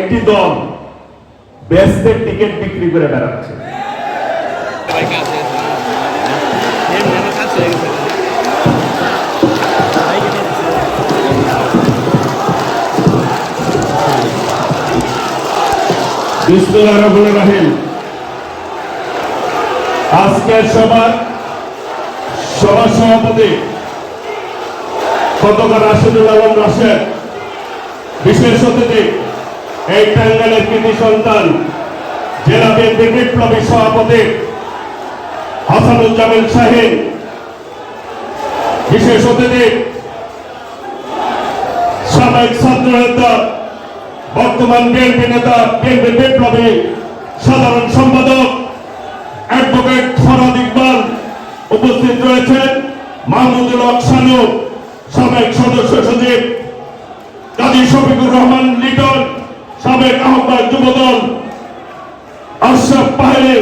একটি দল ব্যস্তের টিকিট বিক্রি করে বেড়াচ্ছে। আজকের সভার সভা সভাপতি গতকাল রাশেদুল আলম রাশেদ, বিশেষ অতিথি এই টাঙ্গাইলের কৃতি সন্তান জেলা বিএনপি বিপ্লবী সভাপতি হাসানুজ্জামিল শাহিন, বিশেষ অতিথি, সাবেক ছাত্র নেতা বর্তমান বিএনপি নেতা, বিএনপি বিপ্লবী, সাধারণ সম্পাদক, অ্যাডভোকেট ফরাদ ইকবাল উপস্থিত রয়েছেন, মাহমুদুল হক শানু, সাবেক সদস্য সচিব, কাজী শফিকুর রহমান লিটন সাবেক আহ্বায়ক যুবদল, আশরাফ পাহাড়ি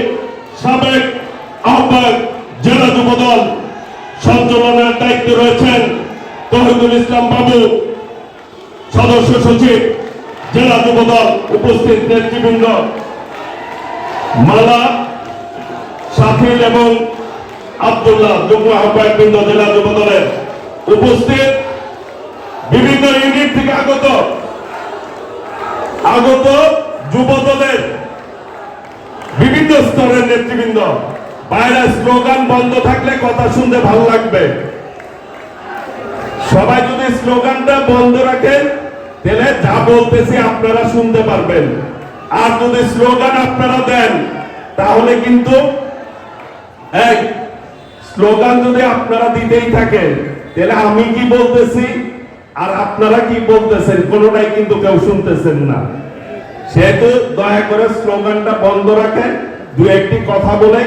সাবেক আহ্বায়ক জেলা যুবদল সঞ্চালনার দায়িত্বে রয়েছেন তহিদুল ইসলাম বাবু, সদস্য সচিব, জেলা যুবদল উপস্থিত নেতৃবৃন্দ। মালা শাকিল এবং আব্দুল্লাহ যুগ্ম আহ্বায়ক বৃন্দ জেলা যুবদলের উপস্থিত বিভিন্ন ইউনিট থেকে আগত আগত যুবদলের বিভিন্ন স্তরের নেতৃবৃন্দ। বাইরে স্লোগান বন্ধ থাকলে কথা শুনতে ভালো লাগবে। সবাই যদি স্লোগানটা বন্ধ রাখেন তাহলে যা বলতেছি আপনারা শুনতে পারবেন। আর যদি স্লোগান আপনারা দেন, তাহলে কিন্তু এক স্লোগান যদি আপনারা দিতেই থাকেন, তাহলে আমি কি বলতেছি? আর আপনারা কি বলতেছেন? কোনোটাই কিন্তু কেউ শুনতেছেন না। সেহেতু দয়া করে স্লোগানটা বন্ধ রাখেন, দু একটি কথা বলে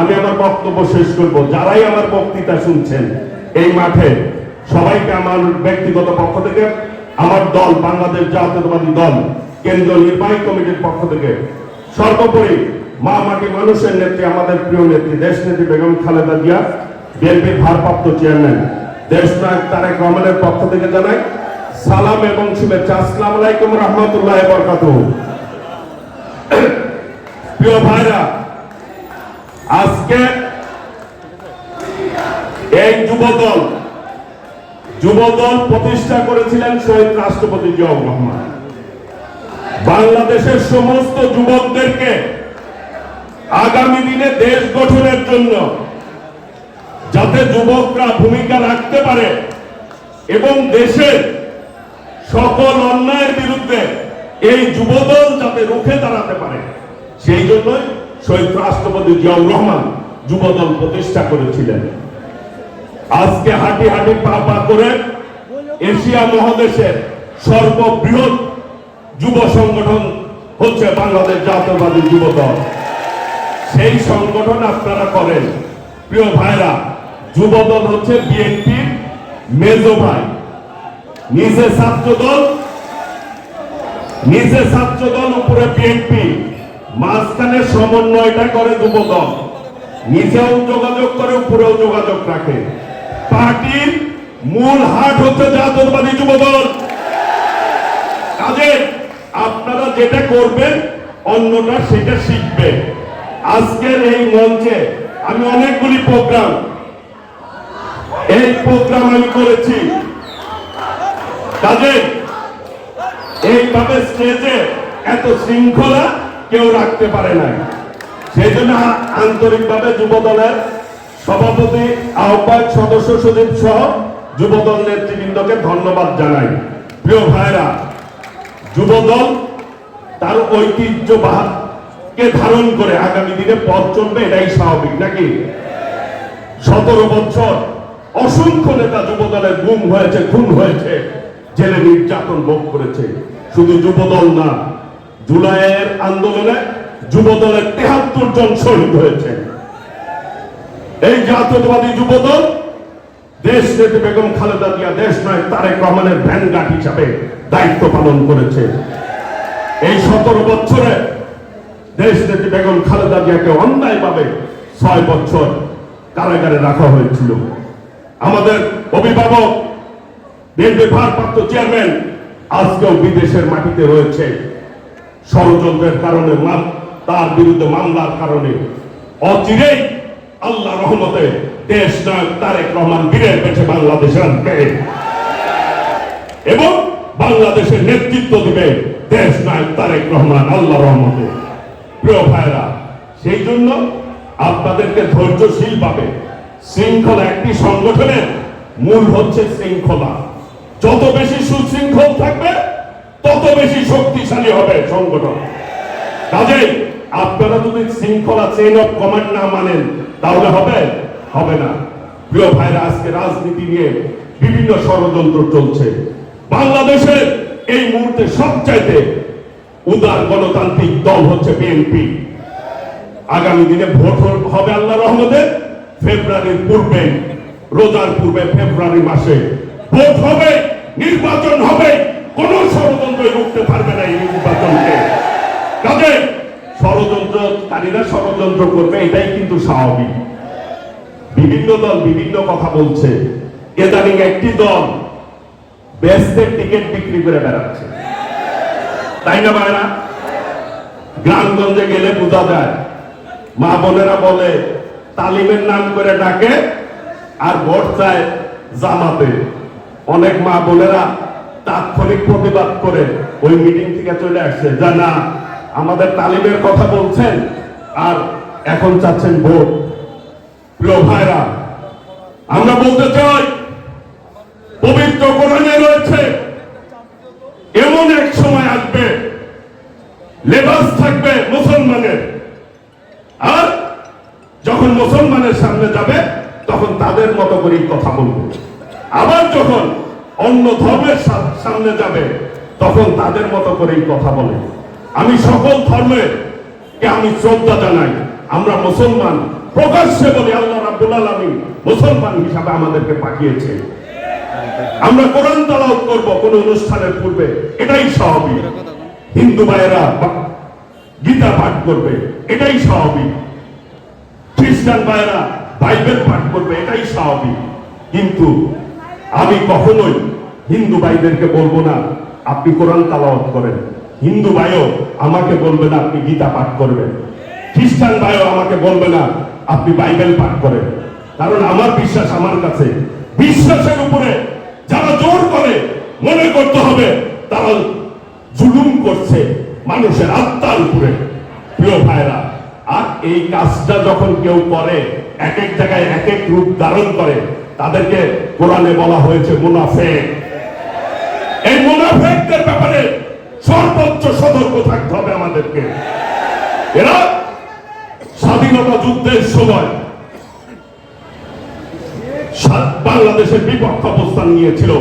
আমি আমার বক্তব্য শেষ করব। যারাই আমার বক্তৃতা শুনছেন এই মাঠে, সবাইকে আমার ব্যক্তিগত পক্ষ থেকে, আমার দল, বাংলাদেশ জাতীয়তাবাদী দল, কেন্দ্রীয় নির্বাহী কমিটির পক্ষ থেকে, সর্বোপরি মা মাটি মানুষের নেত্রী, আমাদের প্রিয় নেত্রী দেশ নেত্রী বেগম খালেদা জিয়া, বিএনপির ভারপ্রাপ্ত চেয়ারম্যান। দেশ নায়ক তারেক রহমানের পক্ষ থেকে জানাই সালাম এবং শুভেচ্ছা। আসসালামু আলাইকুম রহমতুল্লাহ বরকাতুহ। প্রিয় ভাইরা, আজকে এই যুবদল যুবদল প্রতিষ্ঠা করেছিলেন শহীদ রাষ্ট্রপতি জিয়াউর রহমান। বাংলাদেশের সমস্ত যুবকদেরকে আগামী দিনে দেশ গঠনের জন্য যাতে যুবকরা ভূমিকা রাখতে পারে এবং দেশের সকল অন্যায়ের বিরুদ্ধে এই যুবদল যাতে রুখে দাঁড়াতে পারে, সেই জন্যই শহীদ রাষ্ট্রপতি জিয়াউর রহমান যুবদল প্রতিষ্ঠা করেছিলেন। আজকে হাঁটি হাঁটি পা পা করে এশিয়া মহাদেশের সর্ববৃহৎ যুব সংগঠন হচ্ছে বাংলাদেশ জাতীয়বাদী যুব দল সেই সংগঠন আপনারা করেন। প্রিয় ভাইরা যুব দল হচ্ছে বিএনপির মেজো ভাই। নিচে ছাত্র দল নিচে ছাত্র দল উপরে বিএনপি। মাঝখানে সমন্বয়টা করে যুব দল নিচেও যোগাযোগ করে, উপরেও যোগাযোগ রাখে। পার্টির মূল হাট হচ্ছে জাতীয়তাবাদী যুব দল কাজে আপনারা যেটা করবেন অন্যটা সেটা শিখবে। আজকের এই মঞ্চে আমি অনেকগুলি প্রোগ্রাম এই প্রোগ্রাম আমি করেছি। কাজে, এইভাবে স্টেজে এত শৃঙ্খলা কেউ রাখতে পারে না সেই জন্য আন্তরিকভাবে যুব দলের সভাপতি, আহ্বায়ক সদস্য সচিব সহ যুবদল নেতৃবৃন্দকে ধন্যবাদ জানাই। প্রিয় ভাইরা যুবদল তার ঐতিহ্যবাহকে ধারণ করে আগামী দিনে পথ চলবে, এটাই স্বাভাবিক, নাকি? সতেরো বছর অসংখ্য নেতা যুবদলের গুম হয়েছে, খুন হয়েছে, জেলে নির্যাতন ভোগ করেছে। শুধু যুবদল না, জুলাইয়ের আন্দোলনে যুবদলের তেহাত্তর জন শহীদ হয়েছে। এই জাতীয়তাবাদী যুবদল, দেশ নেত্রী বেগম খালেদা জিয়া, দেশ নয়, তারেক রহমানের ভ্যানগার্ড হিসাবে দায়িত্ব পালন করেছে। এই সতেরো বছরে দেশ নেত্রী বেগম খালেদা জিয়াকে অন্যায়ভাবে ছয় বছর কারাগারে রাখা হয়েছিল। আমাদের অভিভাবক, বিএনপি ভারপ্রাপ্ত চেয়ারম্যান আজকেও বিদেশের মাটিতে রয়েছে। ষড়যন্ত্রের কারণে তার বিরুদ্ধে মামলার কারণে। অচিরেই আল্লাহ রহমতে দেশ নায়ক তারেক রহমান বীরের পেছে বাংলাদেশ আনবে এবং বাংলাদেশের নেতৃত্ব দিবে দেশ নায়ক তারেক রহমান আল্লাহ রহমতে। প্রিয় ভাইরা সেই জন্য আপনাদেরকে ধৈর্যশীল ভাবে শৃঙ্খলা একটি সংগঠনের মূল হচ্ছে শৃঙ্খলা। যত বেশি সুশৃঙ্খল থাকবে, তত বেশি শক্তিশালী হবে সংগঠন। কাজেই আপনারা যদি শৃঙ্খলা চেইন অফ কমান্ড না মানেন, তাহলে হবে? হবে না। প্রিয় ভাইরা, আজকে রাজনীতি নিয়ে বিভিন্ন ষড়যন্ত্র চলছে। বাংলাদেশের এই মুহূর্তে সবচাইতে উদার গণতান্ত্রিক দল হচ্ছে বিএনপি। আগামী দিনে ভোট হবে আল্লাহ রহমতে। ফেব্রুয়ারির পূর্বে, রোজার পূর্বে ফেব্রুয়ারি মাসে ভোট হবে, নির্বাচন হবে, কোন ষড়যন্ত্র রুখতে পারবে না এই নির্বাচনকে। কাজে ষড়যন্ত্রকারীরা ষড়যন্ত্র করবে, এটাই কিন্তু স্বাভাবিক। বিভিন্ন দল বিভিন্ন কথা বলছে। ইদানিং একটি দল বেস্টের টিকিট বিক্রি করে বেড়াচ্ছে। তাই না ভাইরা? গ্রামগঞ্জে গেলে বোঝা যায়। মা বোনেরা বলে তালিমের নাম করে ডাকে আর ভোট চায় জামাতে। অনেক মা বোনেরা তাৎক্ষণিক প্রতিবাদ করে ওই মিটিং থেকে চলে আসছে যা না, আমাদের তালিমের কথা বলছেন আর এখন চাচ্ছেন ভোট। প্রিয় ভাইরা, আমরা বলতে চাই, পবিত্র কোরআনে রয়েছে, এমন এক সময় আসবে, লেবাস থাকবে মুসলমানের। মুসলমানের সামনে যাবে, তখন তাদের মতো করেই কথা বলবে। আবার যখন অন্য ধর্মের সামনে যাবে, তখন তাদের মতো করেই কথা বলে। আমি সকল ধর্মের কে আমি শ্রদ্ধা জানাই। আমরা মুসলমান, প্রকাশ্যে বলি, আল্লাহ রাব্বুল আলামিন মুসলমান হিসাবে আমাদেরকে পাঠিয়েছে আমরা কোরআন তালাওয়াত করব কোন অনুষ্ঠানের পূর্বে, এটাই স্বাভাবিক। হিন্দু ভাইয়েরা গীতা পাঠ করবে, এটাই স্বাভাবিক। খ্রিস্টান ভাইয়েরা, বাইবেল পাঠ করবে, এটাই স্বাভাবিক। কিন্তু আমি কখনোই হিন্দু ভাইদেরকে বলব না, আপনি কোরআন তালাওয়াত করেন। হিন্দু ভাইও আমাকে বলবে না আপনি গীতা পাঠ করবেন। খ্রিস্টান ভাইও আমাকে বলবে না আপনি বাইবেল পাঠ করেন। কারণ আমার বিশ্বাস আমার কাছে। বিশ্বাসের উপরে যারা জোর করে মনে করতে হবে, তারা জুলুম করছে মানুষের আত্মার উপরে। প্রিয় ভাইরা আর এই কাজটা যখন কেউ করে এক এক জায়গায় এক এক রূপ ধারণ করে, তাদেরকে কোরআনে বলা হয়েছে মুনাফেক। এই মুনাফেকদের ব্যাপারে সর্বোচ্চ সতর্ক থাকতে হবে আমাদেরকে। এরা স্বাধীনতা যুদ্ধের সময় বাংলাদেশের বিপক্ষ অবস্থান নিয়েছিল।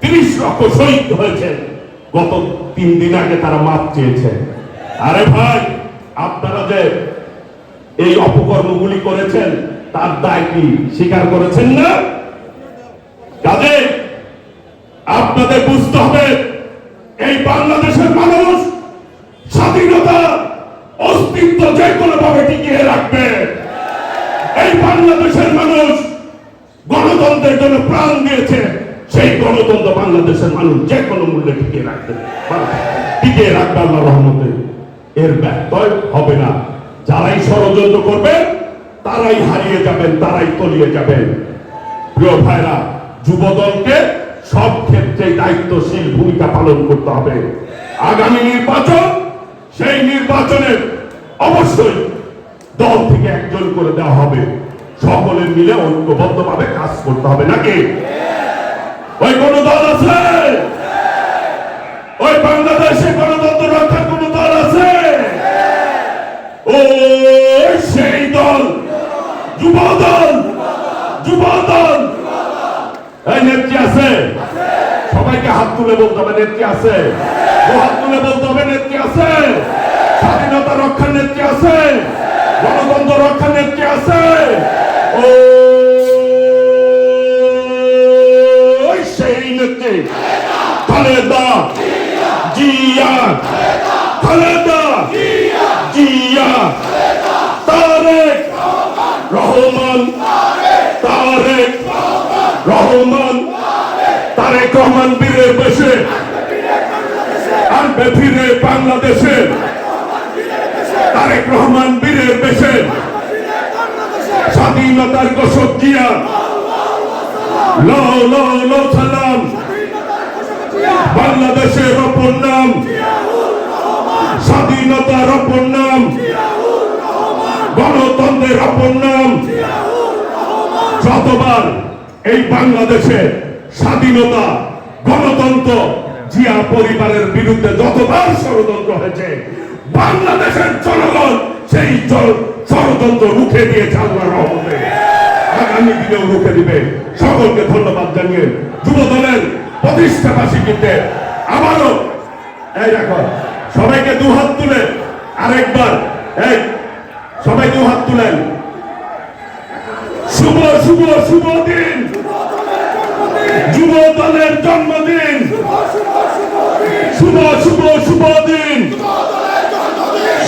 তিরিশ লক্ষ শহীদ হয়েছেন গত তিন দিন আগে তারা মাপ চেয়েছেন আরে ভাই, আপনারা যে এই অপকর্মগুলি করেছেন, তার দায় কি? স্বীকার করেছেন না? কাজে আপনাদের বুঝতে হবে, এই বাংলাদেশের মানুষ স্বাধীনতা, অস্তিত্ব যে কোনো ভাবে টিকিয়ে রাখবে। এই বাংলাদেশের মানুষ গণতন্ত্রের জন্য প্রাণ দিয়েছে, সেই গণতন্ত্র বাংলাদেশের মানুষ যে কোনো মূল্যে টিকিয়ে রাখবে। টিকিয়ে রাখবে আল্লাহ রহমতে। এর ব্যত্যয় হবে না। যারাই ষড়যন্ত্র করবে, তারাই হারিয়ে যাবেন, তারাই তলিয়ে যাবেন। প্রিয় ভাইরা, যুবদলকে সব ক্ষেত্রে দায়িত্বশীল ভূমিকা পালন করতে হবে। আগামী নির্বাচন, সেই নির্বাচনের অবশ্যই দল থেকে একজন করে দেওয়া হবে। সকলে মিলে ঐক্যবদ্ধ ভাবে কাজ করতে হবে নাকি? ওই কোন দল আছে? ওই বাংলাদেশে গণতন্ত্র রক্ষার কোন যুব দল এই নেত্রী আছে? সবাইকে হাত তুলে বলতে হবে, নেত্রী আছে? হাত তুলে বলতে হবে, নেত্রী আছে? স্বাধীনতা রক্ষার নেত্রী আছে? গণতন্ত্র রক্ষার নেত্রী আছে? ও সেই নেত্রী। খালেদা। জিয়া। খালেদা। জিয়া। তারেক। রহমান। তারেক। রহমান। তারেক রহমান বীরের বেশে। আর ফিরে বাংলাদেশে। তারেক রহমান বীরের বেশে। স্বাধীনতার কষক জিয়া। সালাম। বাংলাদেশের অপর নাম। স্বাধীনতার অপর নাম। গণতন্ত্রের অপর নাম। যতবার এই বাংলাদেশে স্বাধীনতা, গণতন্ত্র, জিয়া পরিবারের বিরুদ্ধে যতবার ষড়যন্ত্র হয়েছে, বাংলাদেশের জনগণ সেই ষড়যন্ত্র রুখে দিয়েছে আল্লাহ রহমতে। আগামী দিনেও রুখে দিবে। সকলকে ধন্যবাদ জানিয়ে যুব দলের প্রতিষ্ঠা বার্ষিকীতে আবারও এই দেখো, সবাইকে দু হাত তুলে আরেকবার, এই সবাই দু হাত তুলেন। শুভ শুভ শুভ দিন। যুব দলের জন্মদিন। শুভ শুভ শুভ দিন।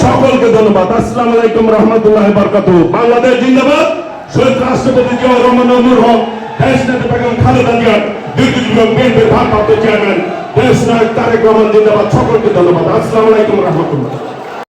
সকলকে ধন্যবাদ। আসসালামু আলাইকুম রহমতুল্লাহ বরকাতু বাংলাদেশ জিন্দাবাদ। শহীদ রাষ্ট্রপতি জিয়া রহমান নূর হক, দেশ নেতা বেগম খালেদা জিয়া দীর্ঘজীবন বিএনপির ভারপ্রাপ্ত চেয়ারম্যান, দেশ নায়ক তারেক রহমান সকলকে ধন্যবাদ। আসসালামু আলাইকুম রহমতুল্লাহ।